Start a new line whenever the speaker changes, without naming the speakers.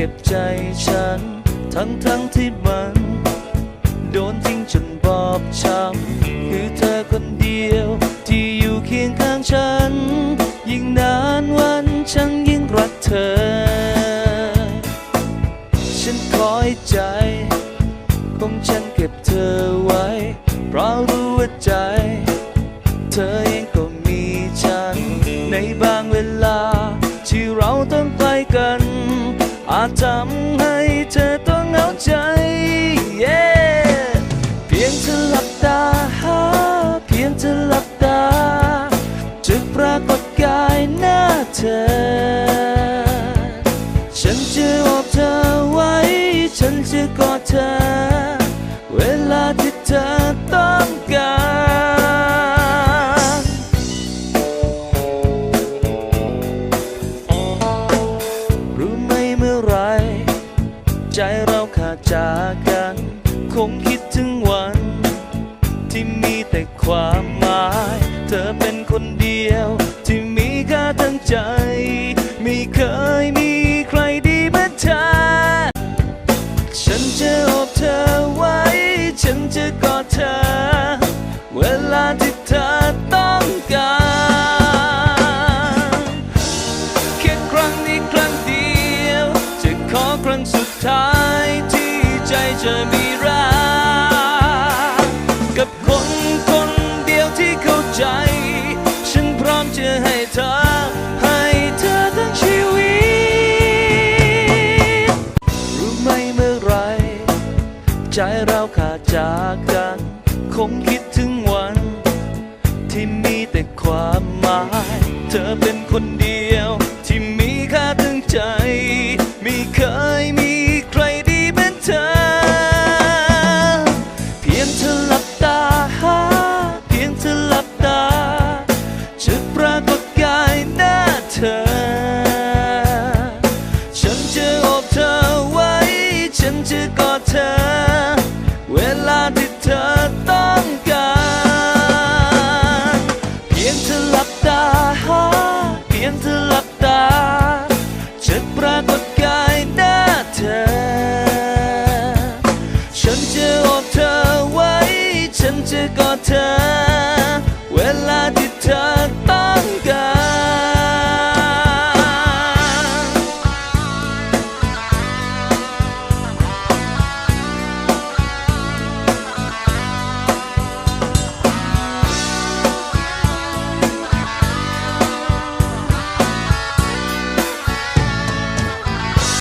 เก็บใจฉัน ทั้งทั้งที่มัน โดนทิ้งจนบอบช้ำคือเธอคนเดียว ที่อยู่เคียงข้างฉัน ยิ่งนานวันฉันยิ่งรักเธอ ฉันคอยใจ ของฉันเก็บเธอไว้ เพราะรู้ว่าใจ เธอเองก็มีฉันในบ้าง อาจทำให้เธอต้องเหงาใจ Yeah เพียงเธอหลับตาเพียงเธอหลับตาจะปรากฏกายหน้าเธอ ฉันจะอบเธอไว้ ฉันจะกอดเธอ จากกัน คงคิดถึงวัน ที่มีแต่ความหมาย เธอเป็นคนเดียว ที่มีค่าทั้งใจ ไม่เคยมีใครดีเหมือนเธอ ฉันจะอบเธอไว้ ฉันจะกอดเธอ เวลาที่เธอต้องการแค่ครั้งนี้ครั้งเดียว จะขอครั้งสุดท้าย จะมีรักกับคนคนเดียวที่เข้าใจ ฉันพร้อมจะให้เธอ ให้เธอทั้งชีวิต รู้ไหมเมื่อไร ใจเราขาดจากกัน คงคิดถึงวัน ที่มีแต่ความหมาย เธอเป็นคนเดียวที่ ที่เธอต้องการ เพียงเธอหลับตาหาเพียงเธอหลับตาจะปรากฏกายหน้าเธอ ฉันจะอดเธอไว้ ฉันจะกอดเธอ